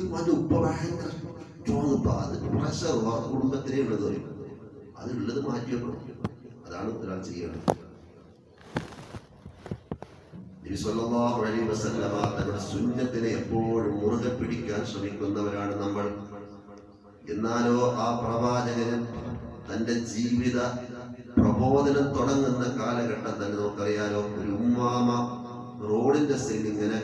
അത് വന്ന് ഉപ്പ ഭയങ്കര സ്ട്രോങ് ഉപ്പ അത് പ്രഷർ കുടുംബത്തിലേ ഉള്ളത് പറയും. അതിനുള്ളത് മാറ്റി വെക്കണം. അതാണ് ഒരാൾ ചെയ്യേണ്ടത്. സുന്നത്തിനെ എപ്പോഴും മുറുകെ പിടിക്കാൻ ശ്രമിക്കുന്നവരാണ് നമ്മൾ. എന്നാലോ ആ പ്രവാചകൻ തന്റെ ജീവിത പ്രബോധനം തുടങ്ങുന്ന കാലഘട്ടം തന്നെ നമുക്കറിയാലോ. ഒരു ഉമ്മാമ റോഡിന്റെ സൈഡിങ്ങനെ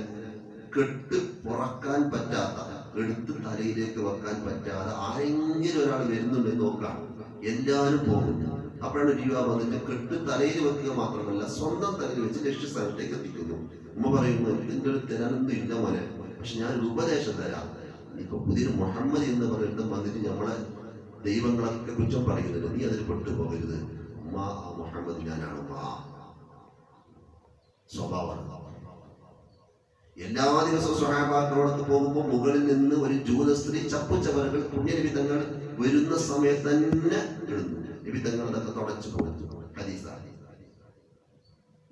കെട്ട് പുറക്കാൻ പറ്റാത്ത എടുത്ത് തലയിലേക്ക് വെക്കാൻ പറ്റാതെ ആരെങ്കിലും ഒരാൾ വരുന്നുണ്ടെന്ന് നോക്കാം എല്ലാവരും പോകും. അപ്പോഴാണ് ജീവ വന്നിട്ട് കെട്ട് തലയിൽ വെക്കുക മാത്രമല്ല സ്വന്തം തലയിൽ വെച്ച് ലക്ഷ്യസ്ഥാനത്തേക്ക് എത്തിക്കുന്നു. ഉമ്മ പറയുന്നു നിങ്ങൾ തരാനൊന്നും ഇല്ല മോനെ. പക്ഷെ ഞാൻ ഉപദേശം തരാം. ഇപ്പൊ പുതിയൊരു മുഹമ്മദ് എന്ന് പറയുന്നത് വന്നിട്ട് നമ്മളെ ദൈവങ്ങളൊക്കെ കുറ്റം പറയുന്നുണ്ട്. നീ അതിൽ പെട്ടുപോകരുത്. ഉമ്മ മുഹമ്മദ് ഞാനാണ് ഉമ്മ. സ്വഭാവമാണ് എല്ലാ ദിവസവും സ്വഹാബാക്കളോടൊക്കെ പോകുമ്പോൾ മുകളിൽ നിന്ന് ഒരു ജൂത സ്ത്രീ ചപ്പുചവറുകൾ പുണ്യനിമിത്തങ്ങൾ വരുന്ന സമയത്ത് തന്നെ ഇടുന്നു. നിമിത്തങ്ങൾ അതൊക്കെ തുടച്ചു കൊടുത്തു ഹദീസ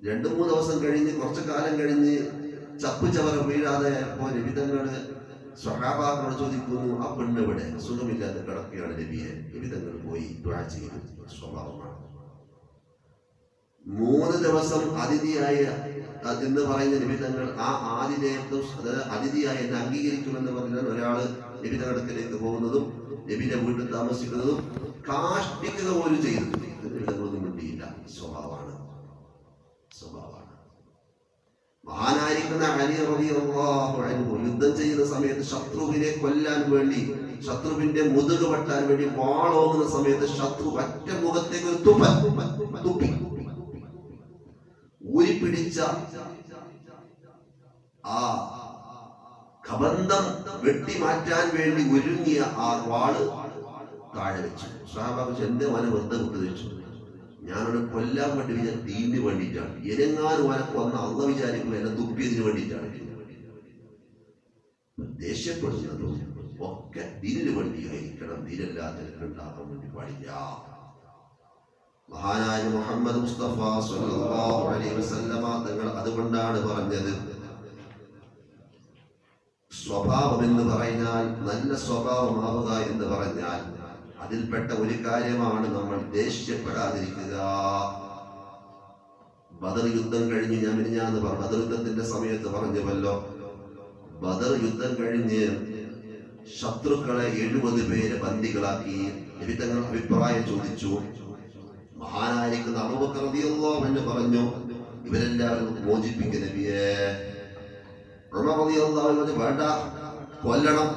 രണ്ടു മൂന്ന് ദിവസം കഴിഞ്ഞ് കുറച്ചു കാലം കഴിഞ്ഞ് ചപ്പുചവറ വീഴാതെ പോ നിമിത്തങ്ങൾ സ്വഹാബാക്കളോട് ചോദിക്കുന്നു ആ പെണ്ണ് ഇവിടെ സുഖമില്ലാതെ കിടക്കുകയാണ് നബിയെ. നിമിത്തങ്ങൾ പോയി ദുആ ചെയ്തു. സ്വഭാവമാണ്. മൂന്ന് ദിവസം അതിഥിയായ എന്ന് പറയുന്ന നിമിഷങ്ങൾ ആ ആതിഥേയത്വം അത് അതിഥിയായി എന്നെ അംഗീകരിക്കുമെന്ന് പറഞ്ഞാൽ ഒരാൾ നബിയുടെ അടുക്കലേക്ക് പോകുന്നതും നബിയുടെ വീട്ടിൽ താമസിക്കുന്നതും കാഷ്ടിക്കുക പോലും ചെയ്തു നിമിത്തങ്ങളൊന്നും മിണ്ടിയില്ല. സ്വഭാവമാണ്. സ്വഭാവമാണ്. മഹാനായിരിക്കുന്ന റളിയല്ലാഹു അൻഹു യുദ്ധം ചെയ്യുന്ന സമയത്ത് ശത്രുവിനെ കൊല്ലാൻ വേണ്ടി ശത്രുവിന്റെ മുതുക് വെട്ടാൻ വേണ്ടി വാളോങ്ങുന്ന സമയത്ത് ശത്രു ഒറ്റ മുഖത്തേക്ക് ഒരു തുപ്പൻ തുപ്പി. ഊരിപ്പിടിച്ച ആ കബന്ധം വെട്ടിമാറ്റാൻ വേണ്ടി ഒരുങ്ങിയ ആ വാൾ താഴെ വെച്ചു. സാഹബാബ് എന്റെ മന വെറുതെ വിട്ടു വെച്ചു. ഞാനൊരു കൊല്ലാൻ വേണ്ടി ഞാൻ തീന്നു വേണ്ടിയിട്ടാണ്. എരങ്ങാനും വരെ കൊന്ന അള്ള വിചാരിക്കുമ്പോൾ എന്നെ തുപ്പിയതിന് വേണ്ടിയിട്ടാണ്. ദേഷ്യപ്പെടുന്നതും ഒക്കെ ദീനിന് വേണ്ടിയായിരിക്കണം. ദീനല്ലാതെ ഉണ്ടാക്കാൻ വേണ്ടി പാടില്ല. മുഹമ്മദ് മുസ്തഫ സ്വല്ലല്ലാഹു അലൈഹി വസല്ലമ തങ്ങൾ അതുകൊണ്ടാണ് പറഞ്ഞത്. സ്വഭാവം എന്ന് പറഞ്ഞാൽ നല്ല സ്വഭാവമാവുക എന്ന് പറഞ്ഞാൽ അതിൽപ്പെട്ട ഒരു കാര്യമാണ് നമ്മൾ ദേഷ്യപ്പെടാതിരിക്കുക. ബദർ യുദ്ധം കഴിഞ്ഞ് ഞാൻ മിനിഞ്ഞാന്ന് പറഞ്ഞു ബദർ യുദ്ധത്തിന്റെ സമയത്ത് പറഞ്ഞുവല്ലോ. ബദർ യുദ്ധം കഴിഞ്ഞ് ശത്രുക്കളെ എഴുപത് പേരെ ബന്ദികളാക്കി. നബി തങ്ങൾ അഭിപ്രായം ചോദിച്ചു. മഹാനായിരിക്കുന്ന അബൂബക്കർ എന്ന് പറഞ്ഞു ഇവരെല്ലാവരും മോചിപ്പിക്കുന്ന വേണ്ട കൊല്ലണം.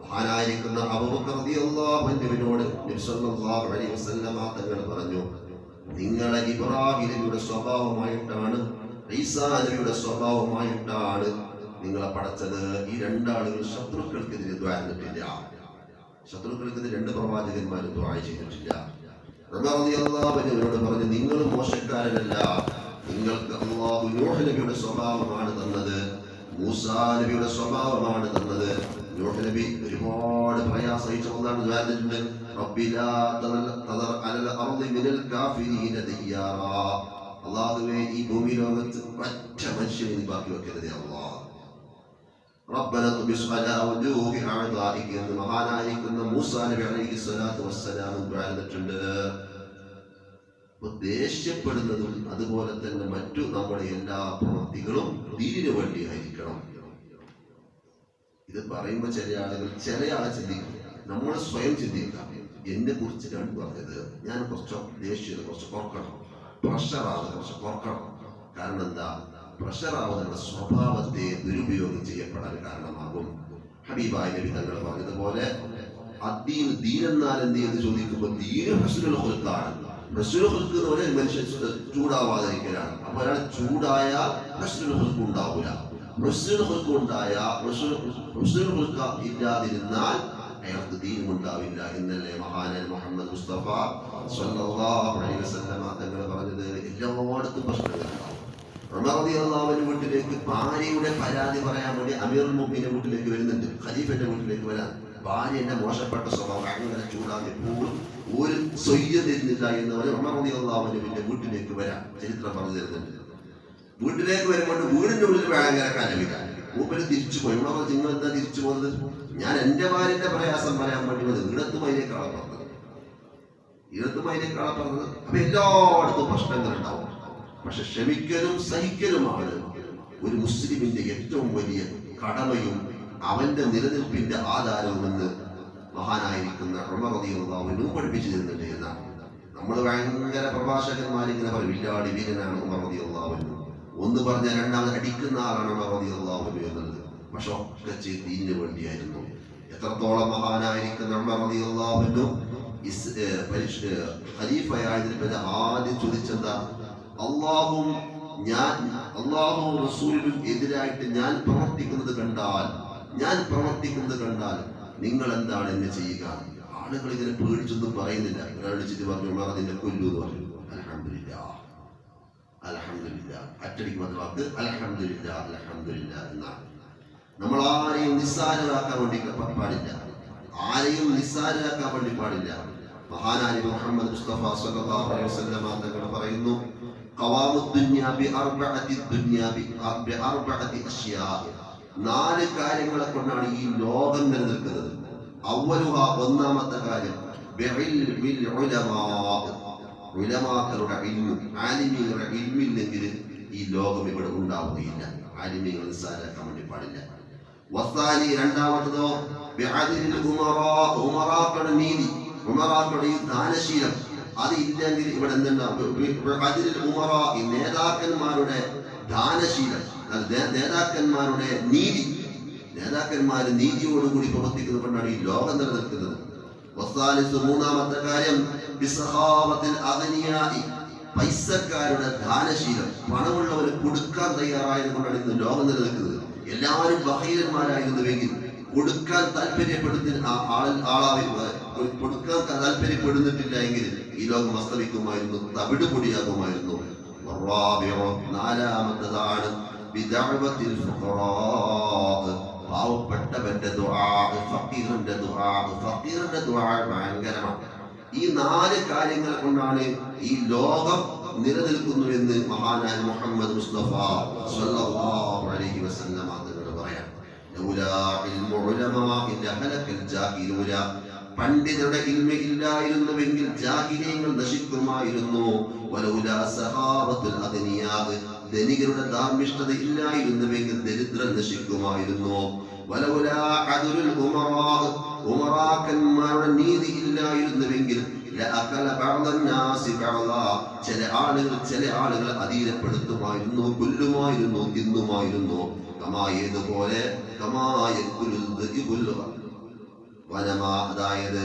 മഹാനായിരിക്കുന്ന അബൂബക്കർ തങ്ങൾ പറഞ്ഞു നിങ്ങളെ ഇബ്രാഹിമിയുടെ സ്വഭാവമായിട്ടാണ് ഈസാ നബിയുടെ സ്വഭാവമായിട്ടാണ് നിങ്ങളെ പടച്ചത്. ഈ രണ്ടാളുകൾ ശത്രുക്കൾക്കെതിരെ ദ്വാരന്നിട്ടില്ല ശത്രുക്കൾക്കെതിരെ രണ്ട് പ്രവാചകന്മാരും ദ്വാര ചെയ്തിട്ടില്ല. അൻഹുവിനോട് പറഞ്ഞു നിങ്ങൾ മോശക്കാരനല്ല നിങ്ങൾക്ക് അള്ളാഹു നൂഹ് നബിയുടെ സ്വഭാവമാണ് തന്നത്. മൂസാ നബിയുടെ സ്വഭാവമാണ് തന്നത്. നൂഹ് നബി ഒരുപാട് പ്രയാസം അർളി മിനൽ കാഫിരീന ദയ്യാറാ. ഈ ഭൂമി ലോകത്ത് ഒറ്റ മനുഷ്യനെ ബാക്കി വെക്കരുതേ അള്ളാഹ്. ربنا طمس على وجوه أعدائك എന്ന് മഹാനായിരിക്കുന്ന മൂസാ നബി അലൈഹി സ്വലാത്തു വസ്സലാം പറഞ്ഞിട്ടുണ്ട് അപ്പൊ ദേഷ്യപ്പെടുന്നതും അതുപോലെ തന്നെ മറ്റു നമ്മുടെ എല്ലാ പ്രവൃത്തികളും ദീനിനു വേണ്ടിയായിരിക്കണം ഇത് പറയുമ്പോൾ ചില ആളുകൾ ചില ആളെ ചിന്തിക്കും നമ്മൾ സ്വയം ചിന്തിക്കാം എന്നെ കുറിച്ച് രണ്ട് പറഞ്ഞത് ഞാൻ കുറച്ച് ദേഷ്യം കുറച്ച് കുറക്കണം പ്രഷറാവുന്നത് കുറച്ച് കുറക്കണം കാരണം എന്താ പ്രഷറാവുന്ന സ്വഭാവത്തെ ദുരുപയോഗം ചെയ്യപ്പെടാൻ കാരണമാകും. ഹബീബായ നബി തങ്ങൾ പറഞ്ഞതുപോലെ അദ്ദീൻ ദീൻ എന്ത് എന്ന് ചോദിക്കുമ്പോൾ ദീന ഹുൽക്ക് എന്ന് മനുഷ്യൻ ചൂടാവാതിരിക്കലാണ്. അപ്പൊ ഒരാൾ ചൂടായ ഹസുൽ ഹുൽക്ക് ഉണ്ടാവില്ല ഹുസ്നുൽ ഉണ്ടായ ഹുസ്നുൽ ഇല്ലാതിരുന്നാൽ അയാൾക്ക് ദീനും ഉണ്ടാവില്ല എന്നല്ലേ മഹാനൻ മുഹമ്മദ് മുസ്തഫ സ്വല്ലല്ലാഹു അലൈഹി വസല്ലമ തങ്ങൾ പറഞ്ഞത്. എല്ലായിടത്തും പ്രശ്നങ്ങളുണ്ടാവും ഉമർ റളിയല്ലാഹുവിന്റെ വീട്ടിലേക്ക് ഭാര്യയുടെ പരാതി പറയാൻ വേണ്ടി അമീർ മുബിന്റെ വീട്ടിലേക്ക് വരുന്നുണ്ട്. ഖലീഫിന്റെ വീട്ടിലേക്ക് വരാൻ. ഭാര്യ എന്നെ മോശപ്പെട്ട സ്വഭാവം അങ്ങനെ ചൂടാതെ പോകും ഒരു സ്വയ്യതിരുന്നില്ല എന്ന് പറഞ്ഞ് ഉമർ റളിയല്ലാഹുവിന്റെ വീട്ടിലേക്ക് വരാം ചരിത്രം പറഞ്ഞു തരുന്നുണ്ട്. വീട്ടിലേക്ക് വരുമ്പോൾ വീടിന്റെ ഉള്ളിൽ ഭയങ്കര കലവില്ല മൂപ്പര് തിരിച്ചു പോയി. ഇവിടെ നിങ്ങൾ എന്താ തിരിച്ചു പോകുന്നത് ഞാൻ എന്റെ ഭാര്യന്റെ പ്രയാസം പറയാൻ വേണ്ടി വന്നത് ഇടത്തുമയിലേക്കാണ് പറഞ്ഞത്. ഇടത്തുമയിലേക്കാണ് പറഞ്ഞത്. അപ്പൊ എല്ലായിടത്തും പ്രശ്നങ്ങൾ ഉണ്ടാവും പക്ഷെ ക്ഷമിക്കലും സഹിക്കലുമാണ്. ഒരു മുസ്ലിമിന്റെ ഏറ്റവും വലിയ കടമയും അവന്റെ നിലനിൽപ്പിന്റെ ആധാരവുമെന്ന് മഹാനായിരിക്കുന്ന ഉമർദിയുള്ളവനും പഠിപ്പിച്ചു തരുന്നുണ്ട് എന്നാണ് നമ്മൾ ഭയങ്കര പ്രഭാഷകന്മാരിങ്ങനെ പറയും വില്ലാടി വീരനാണ് ഉമർദിയുള്ളവനും ഒന്ന് പറഞ്ഞ രണ്ടാമത് അടിക്കുന്ന ആളാണ് ഉമർദിയുള്ളവനും എന്നുള്ളത്. പക്ഷെ ഒക്കെ ചെയ്ത് വേണ്ടിയായിരുന്നു. എത്രത്തോളം മഹാനായിരിക്കുന്ന ഉമർദിയുള്ളവനും ഖലീഫയായതിൽ പിന്നെ ആദ്യം ചോദിച്ചെന്താ? അള്ളാഹും ഞാൻ അള്ളാഹും റസൂലിനും എതിരായിട്ട് ഞാൻ പ്രവർത്തിക്കുന്നത് കണ്ടാൽ ഞാൻ പ്രവർത്തിക്കുന്നത് കണ്ടാൽ നിങ്ങൾ എന്താണ് എന്നെ ചെയ്യുക? ആളുകൾ ഇങ്ങനെ പേടിച്ചൊന്നും പറയുന്നില്ല. ഒരാൾ വിളിച്ചിട്ട് പറഞ്ഞു അതിന്റെ കൊല്ലു എന്ന് പറഞ്ഞു. അലഹമില്ല അലഹമില്ല അറ്റടിക്ക് വന്ന അലഹമില്ല അലഹമില്ല എന്നാണ്. നമ്മൾ ആരെയും നിസ്സാരരാക്കാൻ വേണ്ടി പാടില്ല. ആരെയും നിസ്സാരരാക്കാൻ വേണ്ടി പാടില്ല. മഹാനാരി മുഹമ്മദ് മുസ്തഫ സല്ലല്ലാഹു അലൈഹി വസല്ലം തങ്ങൾ പറയുന്നു ഖവാമു ദുനിയ ബി അർബഅതി ദുനിയ ബി അ- ബി അർബഅതി അഷ്യാ നാല് കാര്യങ്ങളെ കൊണ്ടാണ് ഈ ലോകം നിലനിൽക്കുന്നത്. അവലുഹ ഒന്നാമത്തെ കാര്യം ഉലമാക്കളുടെ ആലിമീങ്ങളുടെ ഇൽമില്ലെങ്കിൽ ഈ ലോകം ഇവിടെ ഉണ്ടാവുകയില്ല. ആലിമീങ്ങൾ നിസ്സാരാക്കാൻ വേണ്ടി പാടില്ല. വസാനി രണ്ടാമത്തതോ ഉമറാക്കളുടെ നീതി ഉമറാക്കളുടെ ഈ ദാനശീലം അത് ഇല്ലെങ്കിൽ ഇവിടെ എന്തുണ്ടാവും നേതാക്കന്മാരുടെ ദാനശീലം നേതാക്കന്മാരുടെ നീതി നേതാക്കന്മാർ നീതിയോടുകൂടി പ്രവർത്തിക്കുന്നത് കൊണ്ടാണ് ഈ ലോകം നിലനിൽക്കുന്നത്. മൂന്നാമത്തെ കാര്യം പൈസക്കാരുടെ ദാനശീലം പണമുള്ളവർ കൊടുക്കാൻ തയ്യാറായത് കൊണ്ടാണ് ഇന്ന് ലോകം നിലനിൽക്കുന്നത്. എല്ലാവരും ബഹീരന്മാരായിരുന്നുവെങ്കിൽ കൊടുക്കാൻ താല്പര്യപ്പെടുന്ന ആളാവുക കൊടുക്കാൻ താല്പര്യപ്പെടുന്നിട്ടില്ല എങ്കിൽ ഈ ലോകം അസ്തമിക്കുമായിരുന്നു തവിട് പൊടിയാകുമായിരുന്നു നാലാമത്തതാണ് പാവപ്പെട്ടവന്റെ ഫക്കീറിന്റെ ഫക്കീറിന്റെ ഭയങ്കരമാണ്. ഈ നാല് കാര്യങ്ങൾ കൊണ്ടാണ് ഈ ലോകം നിലനിൽക്കുന്നു എന്ന് മഹാനായ മുഹമ്മദ് മുസ്തഫ സല്ലല്ലാഹു അലൈഹി വസല്ലം തങ്ങൾ പറയാം. പണ്ഡിതരുടെ ഇൽമ ഇല്ലായിരുന്നുവെങ്കിൽ ജാഹിലീങ്ങൾ നശിക്കുമായിരുന്നു. ധനികരുടെ ധാർമ്മിഷ്ഠത ഇല്ലായിരുന്നുവെങ്കിൽ ദരിദ്രൻ നശിക്കുമായിരുന്നു. ഉമറാക്കന്മാരുടെ നീതി ഇല്ലായിരുന്നുവെങ്കിൽ ചില ആളുകൾ ചില ആളുകളെ അധീനപ്പെടുത്തുമായിരുന്നു കൊല്ലുമായിരുന്നു തിന്നുമായിരുന്നു. കമാ ഏതുപോലെ? കമാ യക്കുലുൽ ദഇബുൽ വനമ അതായത്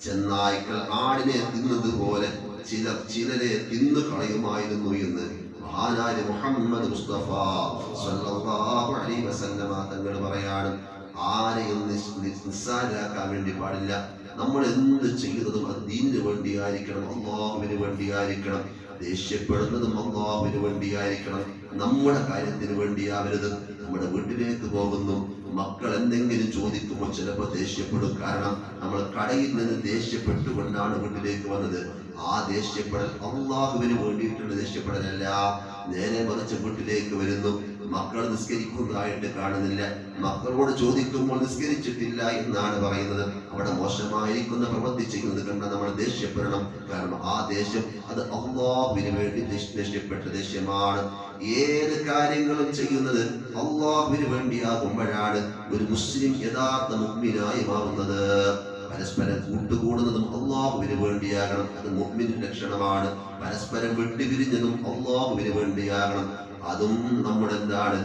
ചെന്നായ്ക്കൾ ആടിനെ തിന്നത് പോലെ ചിലർ ചിലരെ തിന്നു കളയുമായിരുന്നു എന്ന് മഹാനായ മുഹമ്മദ് മുസ്തഫ സല്ലല്ലാഹു അലൈഹി വസല്ലമ തങ്ങൾ പറയാണ് ആരെയും നിസ്- നിസ്- വേണ്ടി പാടില്ല. നമ്മൾ എന്ത് ചെയ്യുന്നതും അത് ദീനിന് വേണ്ടിയായിരിക്കണം അള്ളാഹുവിന് വേണ്ടിയായിരിക്കണം. ദേഷ്യപ്പെടുന്നതും അള്ളാഹുവിന് വേണ്ടിയായിരിക്കണം. നമ്മുടെ കാര്യത്തിന് വേണ്ടിയാവരുത്. നമ്മുടെ വീട്ടിലേക്ക് പോകുന്നു. മക്കൾ എന്തെങ്കിലും ചോദിക്കുമ്പോൾ ചിലപ്പോൾ ദേഷ്യപ്പെടും. കാരണം നമ്മൾ കടയിൽ നിന്ന് ദേഷ്യപ്പെട്ടുകൊണ്ടാണ് വീട്ടിലേക്ക് വന്നത്. ആ ദേഷ്യപ്പെടൽ അള്ളാഹുവിന് വേണ്ടിയിട്ടുള്ള ദേഷ്യപ്പെടലല്ല. നേരെ മറിച്ച് വീട്ടിലേക്ക് വരുന്നു. മക്കൾ നിസ്കരിക്കുന്നതായിട്ട് കാണുന്നില്ല. മക്കളോട് ചോദിക്കുമ്പോൾ നിസ്കരിച്ചിട്ടില്ല എന്നാണ് പറയുന്നത്. അവിടെ മോശമായിരിക്കുന്ന പ്രവൃത്തി ചെയ്യുന്നത് കണ്ട നമ്മൾ ദേഷ്യപ്പെടണം. കാരണം ആ ദേഷ്യം അത് അള്ളാഹുവിന് വേണ്ടി ദേഷ്യ- ദേഷ്യപ്പെട്ട ദേഷ്യമാണ്. ഏത് കാര്യങ്ങളും ചെയ്യുന്നത് അള്ളാഹുവിന് വേണ്ടിയാകുമ്പോഴാണ് ഒരു മുസ്ലിം യഥാർത്ഥ മുഗ്മിനായി മാറുന്നത് പരസ്പരം കൂട്ടുകൂടുന്നതും അള്ളാഹുവിന് വേണ്ടിയാകണം. അത് മുഗ്മിന്റെ ലക്ഷണമാണ്. പരസ്പരം വിട്ടുപിരിഞ്ഞതും അള്ളാഹുവിന് വേണ്ടിയാകണം. അതും നമ്മുടെ എന്താണ്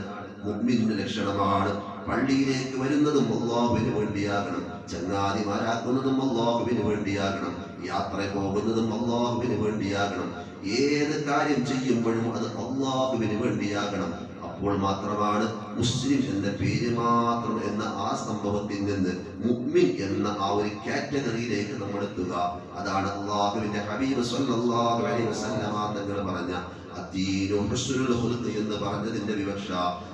മുഗ്മിന്റെ ലക്ഷണമാണ്. പള്ളിയിലേക്ക് വരുന്നതും അള്ളാഹുവിന് വേണ്ടിയാകണം. ചങ്ങാതിമാരാക്കുന്നതും അള്ളാഹുവിന് വേണ്ടിയാകണം. യാത്ര പോകുന്നതും അള്ളാഹുവിന് വേണ്ടിയാകണം. ഏത് കാര്യം ചെയ്യുമ്പോഴും അത് അള്ളാഹുവിന് വേണ്ടിയാകണം. അപ്പോൾ മാത്രമാണ് മുസ്ലിം എന്ന പേര് മാത്രം എന്ന ആ സംഭവത്തിൽ നിന്ന് മുഅ്മിൻ എന്ന ആ ഒരു കാറ്റഗറിയിലേക്ക് നമ്മൾ എത്തുക. അതാണ് അള്ളാഹുവിന്റെ ഹബീബ് സല്ലല്ലാഹു അലൈഹി വസല്ലമ തങ്ങൾ പറഞ്ഞ എന്ന് പറഞ്ഞതിന്റെ വിവക്ഷ.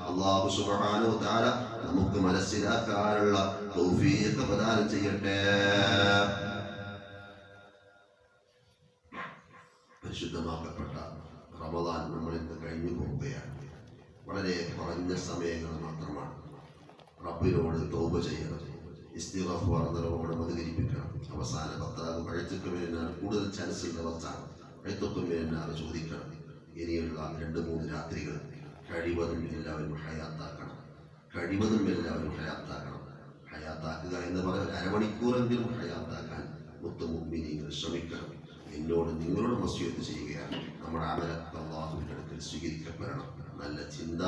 അള്ളാഹു സുബ്ഹാനഹു തആല നമുക്ക് മനസ്സിലാക്കാനുള്ള തൗഫീഖ് പ്രദാനം ചെയ്യട്ടെ. പരിശുദ്ധമാക്കപ്പെട്ട റമദാൻ നമ്മൾ ഇന്ന് കഴിഞ്ഞു പോവുകയാണ്. വളരെ കുറഞ്ഞ സമയങ്ങൾ മാത്രമാണ്. റബ്ബിനോട് തോപ ചെയ്യണം. ഇസ്തിഗഫാർ നിറവോടെ മതികരിപ്പിക്കണം അവസാന ഭർത്താവ് പഴച്ചക്കുമേനാണ് കൂടുതൽ ചാൻസ് ഉള്ള ഭർത്താവ് പഴത്തൊക്കുമേനാണ് ചോദിക്കണം. ഇനിയുള്ള രണ്ട് മൂന്ന് രാത്രികൾ കഴിവതും എല്ലാവരും ഹയാത്താക്കണം. കഴിവതും എല്ലാവരും ഹയാത്താക്കണം. ഹയാത്താക്കുക എന്ന് പറഞ്ഞാൽ അരമണിക്കൂറെങ്കിലും ഹയാത്താക്കാൻ മുത്തുമുമ്പിനിങ്ങൾ ശ്രമിക്കണം. എന്നോട് നിങ്ങളോട് മസ്യൂത്ത് ചെയ്യുകയാണ്. നമ്മുടെ അള്ളാഹുവിന്റെ അടുക്കൽ സ്വീകരിക്കപ്പെടണം. നല്ല ചിന്ത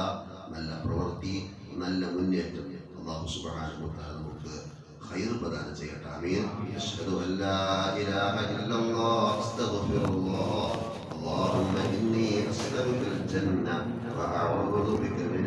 നല്ല പ്രവൃത്തി നല്ല മുന്നേറ്റം അള്ളാഹു സുബ്ഹാനഹു വ തആല നമുക്ക് ഖൈർ പ്രദാനം ചെയ്യട്ടെ ആമീൻ അഷ്ഹദു അൻ ലാ ഇലാഹ ഇല്ലല്ലാഹ് അസ്തഗ്ഫിറുല്ലാഹ് اللهم إني أسألك الجنة وأعوذ بك من